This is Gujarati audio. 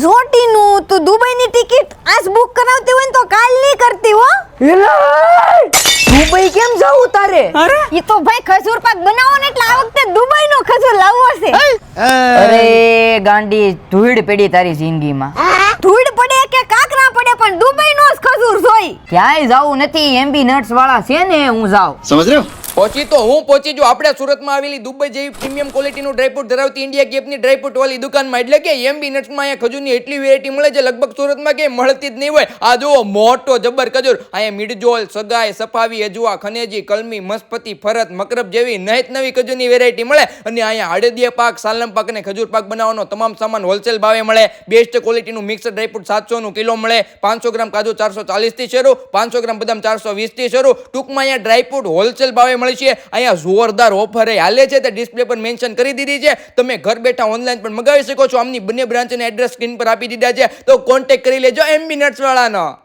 ઝોટીનું તું દુબઈની ટિકિટ આજ બુક કરાવતી હોય તો કાલ નહીં કરતી હો. દુબઈ કેમ જવું તારે? ઈ તો ભાઈ ખજૂર પાક બનાવો ને એટલે આ વખતે દુબઈ નો ખજૂર લાવવો છે. અરે ગાંડી ધૂળ પડી તારી જિંદગી માં ધૂળ પડે કે કાકરા પડે પણ દુબઈ નો જ ખજૂર જોઈ. ક્યાંય જવું નથી એમબી નટ્સ વાળા છે ને હું જાઉં. સમજ રહ્યો? પહોંચી તો હું પહોંચી જો આપણે સુરતમાં આવેલી દુબઈ જેવી પ્રીમિયમ ક્વોલિટીનું ડ્રાયફ્રૂટ ધરાવતી ઇન્ડિયા ગેપની ડ્રાયફ્રૂટ વાળી દુકાનમાં. એટલે કે એમબી નટ્સમાં અહીંયા ખજૂરની એટલી વેરાયટી મળે છે, લગભગ સુરતમાં કે મળતી જ નહીં હોય. આ જુઓ, મોટો જબર ખજૂર. અહીંયા મિડજોલ સગાઈ, સફાવી, અજવા, ખનેજી, કલમી, મસ્પતિ, ફરત, મકરબ જેવી નહિત નવી ખજૂરની વેરાયટી મળે. અને અહીંયા હળદિયા પાક સાલમ પાક અને ખજૂર પાક બનાવવાનો તમામ સામાન હોલસેલ ભાવે મળે. બેસ્ટ ક્વોલિટીનું મિક્સ ડ્રાયફ્રૂટ સાતસોનું કિલો મળે. પાંચસો ગ્રામ કાજુ ચારસો ચાલીસથી શરૂ. પાંચસો ગ્રામ બદામ ચારસો વીસથી શરૂ. ટૂંકમાં અહીંયા ડ્રાયફ્રૂટ હોલસેલ ભાવે મળે છે. અહીંયા જોરદાર ઓફર હાલે છે. તે ડિસ્પ્લે પર મેન્શન કરી દીધી છે. તમે ઘર બેઠા ઓનલાઈન પણ મગાવી શકો છો. આમની બંને બ્રાન્ચના એડ્રેસ સ્ક્રીન પર આપી દીધા છે. તો કોન્ટેક્ટ કરી લેજો એમબી નટ્સ વાળાનો.